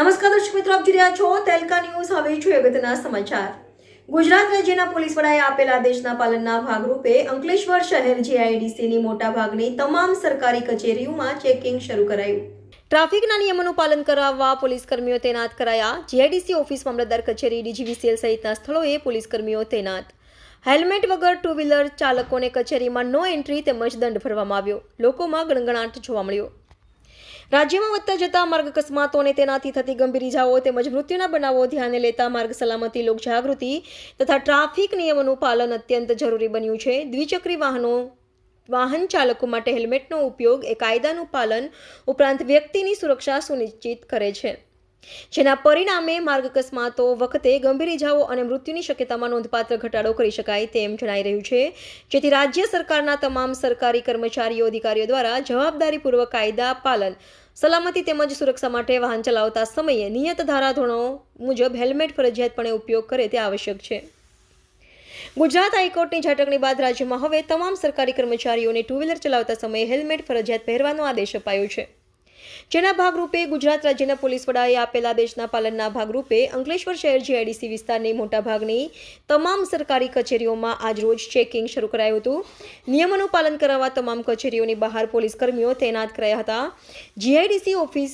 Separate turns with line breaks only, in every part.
નમસ્કાર દર્શક મિત્રો, આપ જોઈ રહ્યા છો તેલકા ન્યૂઝ. હવે જોઈએ અગત્યના સમાચાર. ગુજરાત રાજ્યના પોલીસ વડાએ આપેલા આદેશના પાલનના ભાગરૂપે અંકલેશ્વર શહેર જીઆઈડીસીની મોટાભાગની તમામ સરકારી કચેરીઓમાં ચેકિંગ શરૂ કરાયું. ટ્રાફિકના નિયમોનું પાલન કરાવવા પોલીસ કર્મીઓ તૈનાત કરાયા. જીઆઈડીસી ઓફિસ મામલતદાર કચેરી ડીજીવીસીએલ સહિતના સ્થળોએ પોલીસ કર્મીઓ તૈનાત. હેલ્મેટ વગર ટુ વ્હીલર ચાલકોને કચેરીમાં નો એન્ટ્રી તેમજ દંડ ભરવામાં આવ્યો. લોકોમાં ગણગણાટ જોવા મળ્યો. રાજ્યમાં વધતા જતા માર્ગ અકસ્માતો અને તેનાથી થતી ગંભીર ઇજાઓ તેમજ મૃત્યુના બનાવો ધ્યાને લેતા માર્ગ સલામતી લોક જાગૃતિ તથા ટ્રાફિક નિયમોનું પાલન અત્યંત જરૂરી બન્યું છે. દ્વિચક્રી વાહનો, વાહન ચાલકો માટે હેલ્મેટનો ઉપયોગ એ કાયદાનું પાલન ઉપરાંત વ્યક્તિની સુરક્ષા સુનિશ્ચિત કરે છે. જેના પરિણામે માર્ગ અકસ્માતો વખતે ગંભીર ઇજાઓ અને મૃત્યુની શક્યતામાં નોંધપાત્ર ઘટાડો કરી શકાય તેમ જણાઈ રહ્યું છે. જેથી રાજ્ય સરકારના તમામ સરકારી કર્મચારીઓ, અધિકારીઓ દ્વારા જવાબદારીપૂર્વક કાયદા પાલન સલામતી તેમજ સુરક્ષા માટે વાહન ચલાવતા સમયે નિયત ધારાધોરણો મુજબ હેલ્મેટ ફરજિયાતપણે ઉપયોગ કરે તે આવશ્યક છે. ગુજરાત હાઈકોર્ટની ઝાટકણી બાદ રાજ્યમાં હવે તમામ સરકારી કર્મચારીઓને ટુ વ્હીલર ચલાવતા સમયે હેલ્મેટ ફરજિયાત પહેરવાનો આદેશ અપાયો છે. જેના ભાગરૂપે ગુજરાત રાજ્યના પોલીસ વડાએ આપેલા આદેશના પાલનના ભાગરૂપે અંકલેશ્વર શહેર જીઆઈડીસી વિસ્તારની મોટાભાગની તમામ સરકારી કચેરીઓમાં આજરોજ ચેકિંગ શરૂ કરાયું હતું. નિયમોનું પાલન કરાવવા તમામ કચેરીઓની બહાર પોલીસ કર્મીઓ તૈનાત કરાયા હતા. જીઆઈડીસી ઓફિસ,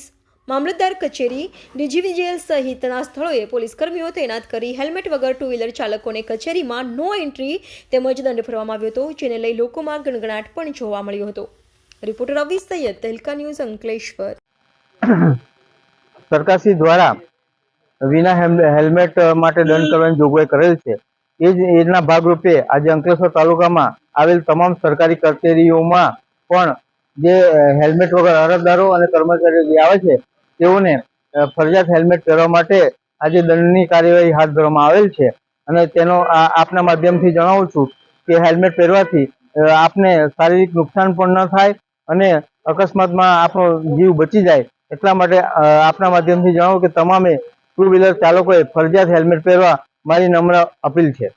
મામલતદાર કચેરી ડીજીવીજેલ સહિતના સ્થળોએ પોલીસ કર્મીઓ તૈનાત કરી હેલ્મેટ વગર ટુ વ્હીલર ચાલકોને કચેરીમાં નો એન્ટ્રી તેમજ દંડ ભરવામાં આવ્યો હતો, જેને લઈ લોકોમાં ગણગણાટ પણ જોવા મળ્યો હતો. Reporter Avi Sayed, Tehelka news Ankleshwar.
સરકારશ્રી દ્વારા વિના હેલ્મેટ માટે દંડ કરવાની જોગવાઈ કરેલ છે. એ જ, એના ભાગરૂપે આજે અંકલેશ્વર તાલુકામાં આવેલ તમામ સરકારી કચેરીઓમાં પણ જે હેલ્મેટ વગર અરજદારો અને કર્મચારીઓ જે આવે છે, તેઓને ફરજિયાત હેલ્મેટ પહેરવા માટે આજે દંડની કાર્યવાહી હાથ ધરવામાં આવેલ છે. અને તેનો આપના માધ્યમથી જણાવું છું કે હેલ્મેટ પહેરવાથી આપને શારીરિક નુકસાન પણ ન થાય અને અકસ્માતમાં આપણો જીવ બચી જાય એટલા માટે આપના માધ્યમથી જણાવું કે તમામે ટુ વ્હીલર ચાલકોએ ફરજિયાત હેલ્મેટ પહેરવા મારી નમ્ર અપીલ છે.